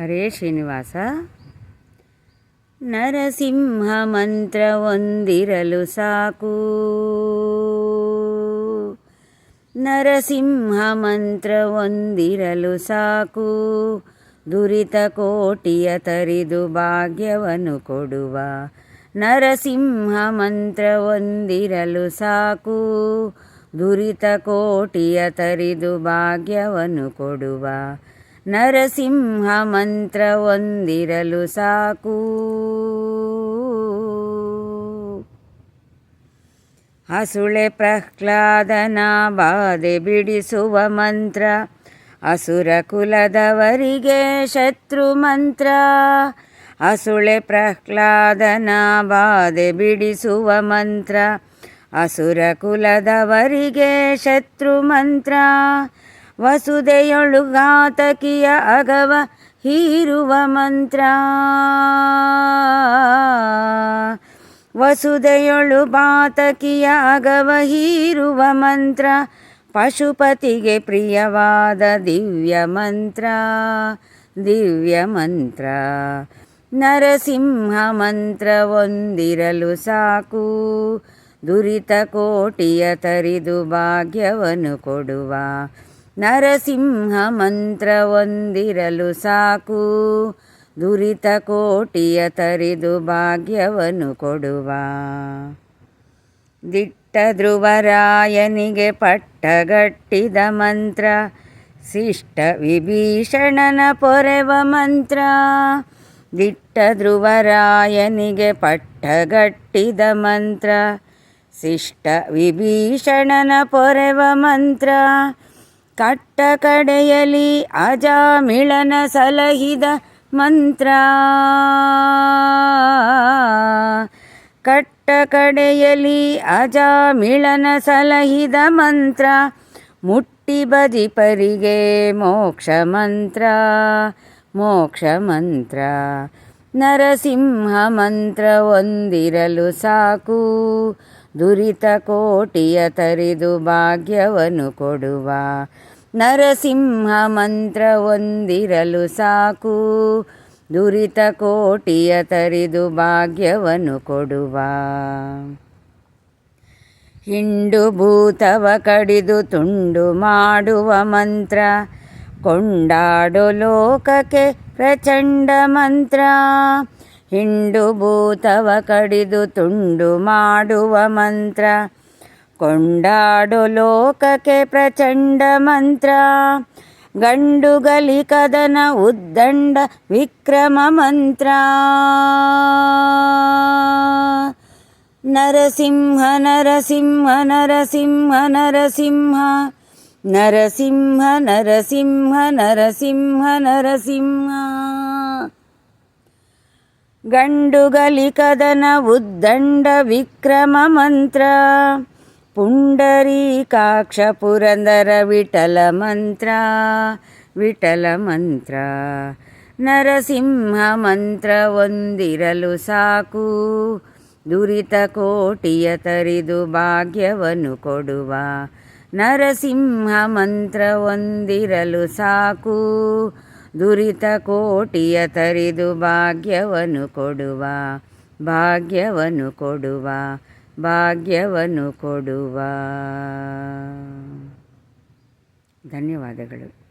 ಹರೇ ಶ್ರೀನಿವಾಸ. ನರಸಿಂಹ ಮಂತ್ರ ಒಂದಿರಲು ಸಾಕು. ನರಸಿಂಹ ಮಂತ್ರ ಒಂದಿರಲು ಸಾಕು. ದುರಿತ ಕೋಟಿಯ ತರಿದು ಭಾಗ್ಯವನ್ನು ಕೊಡುವ ನರಸಿಂಹ ಮಂತ್ರ ಒಂದಿರಲು ಸಾಕು. ದುರಿತ ಕೋಟಿಯ ತರಿದು ಭಾಗ್ಯವನ್ನು ಕೊಡುವ ನರಸಿಂಹ ಮಂತ್ರ ಒಂದಿರಲು ಸಾಕು. ಹಸುಳೆ ಪ್ರಹ್ಲಾದನ ಬಾಧೆ ಬಿಡಿಸುವ ಮಂತ್ರ, ಅಸುರ ಕುಲದವರಿಗೆ ಶತ್ರು ಮಂತ್ರ. ಹಸುಳೆ ಪ್ರಹ್ಲಾದನ ಬಾಧೆ ಬಿಡಿಸುವ ಮಂತ್ರ, ಅಸುರ ಕುಲದವರಿಗೆ ಶತ್ರು ಮಂತ್ರ. ವಸುದೆಯೊಳು ಘಾತಕಿಯ ಅಗವ ಹೀರುವ ಮಂತ್ರ. ವಸುದೆಯೊಳು ಬಾತಕಿಯ ಅಗವ ಹೀರುವ ಮಂತ್ರ. ಪಶುಪತಿಗೆ ಪ್ರಿಯವಾದ ದಿವ್ಯ ಮಂತ್ರ. ದಿವ್ಯ ಮಂತ್ರ. ನರಸಿಂಹ ಮಂತ್ರ ಒಂದಿರಲು ಸಾಕು. ದುರಿತ ಕೋಟಿಯ ತರಿದು ಭಾಗ್ಯವನ್ನು ಕೊಡುವ ನರಸಿಂಹ ಮಂತ್ರವೊಂದಿರಲು ಸಾಕು. ದುರಿತ ಕೋಟಿಯ ತರಿದು ಭಾಗ್ಯವನ್ನು ಕೊಡುವ. ದಿಟ್ಟ ಧ್ರುವರಾಯನಿಗೆ ಪಟ್ಟಗಟ್ಟಿದ ಮಂತ್ರ. ಶಿಷ್ಟ ವಿಭೀಷಣನ ಪೊರೆವ ಮಂತ್ರ. ದಿಟ್ಟ ಧ್ರುವರಾಯನಿಗೆ ಪಟ್ಟಗಟ್ಟಿದ ಮಂತ್ರ. ಶಿಷ್ಟ ವಿಭೀಷಣನ ಪೊರೆವ ಮಂತ್ರ. ಕಟ್ಟ ಕಡೆಯಲಿ ಅಜಾಮಿಳನ ಸಲಹಿದ ಮಂತ್ರ. ಕಟ್ಟ ಕಡೆಯಲಿ ಅಜಾಮಿಳನ ಸಲಹಿದ ಮಂತ್ರ. ಮುಟ್ಟಿ ಬದಿ ಪರಿಗೆ ಮೋಕ್ಷ ಮಂತ್ರ. ಮೋಕ್ಷ ಮಂತ್ರ. ನರಸಿಂಹ ಮಂತ್ರ ಒಂದಿರಲು ಸಾಕು. ದುರಿತ ಕೋಟಿಯ ತರಿದು ಭಾಗ್ಯವನ್ನು ಕೊಡುವ. ನರಸಿಂಹ ಮಂತ್ರ ಒಂದಿರಲು ಸಾಕು. ದುರಿತ ಕೋಟಿಯ ತರಿದು ಭಾಗ್ಯವನ್ನು ಕೊಡುವ. ಹಿಂಡು ಭೂತವ ಕಡಿದು ತುಂಡು ಮಾಡುವ ಮಂತ್ರ. ಕೊಂಡಾಡು ಲೋಕಕ್ಕೆ ಪ್ರಚಂಡ ಮಂತ್ರ. ಹಿಂಡು ಭೂತವ ಕಡಿದು ತುಂಡು ಮಾಡುವ ಮಂತ್ರ. ಕೊಂಡಾಡು ಲೋಕಕ್ಕೆ ಪ್ರಚಂಡ ಮಂತ್ರ. ಗಂಡುಗಲಿ ಕದನ ಉದ್ದಂಡ ವಿಕ್ರಮ ಮಂತ್ರ. ನರಸಿಂಹ ನರಸಿಂಹ ನರಸಿಂಹ ನರಸಿಂಹ. ನರಸಿಂಹ ನರಸಿಂಹ ನರಸಿಂಹ ನರಸಿಂಹ. ಗಂಡುಗಲಿ ಕದನ ಉದ್ದಂಡ ವಿಕ್ರಮ ಮಂತ್ರ. ಪುಂಡರೀಕಾಕ್ಷ ಪುರಂದರ ವಿಠಲ ಮಂತ್ರ. ವಿಠಲ ಮಂತ್ರ. ನರಸಿಂಹ ಮಂತ್ರ ಒಂದಿರಲು ಸಾಕು. ದುರಿತ ಕೋಟಿಯ ತರಿದು ಭಾಗ್ಯವನ್ನು ಕೊಡುವ ನರಸಿಂಹ ಮಂತ್ರ ಒಂದಿರಲು ಸಾಕು. ದುರಿತ ಕೋಟಿಯ ತರಿದು ಭಾಗ್ಯವನ್ನು ಕೊಡುವ ಭಾಗ್ಯವನ್ನು ಕೊಡುವ ಭಾಗ್ಯವನ್ನು ಕೊಡುವ. ಧನ್ಯವಾದಗಳು.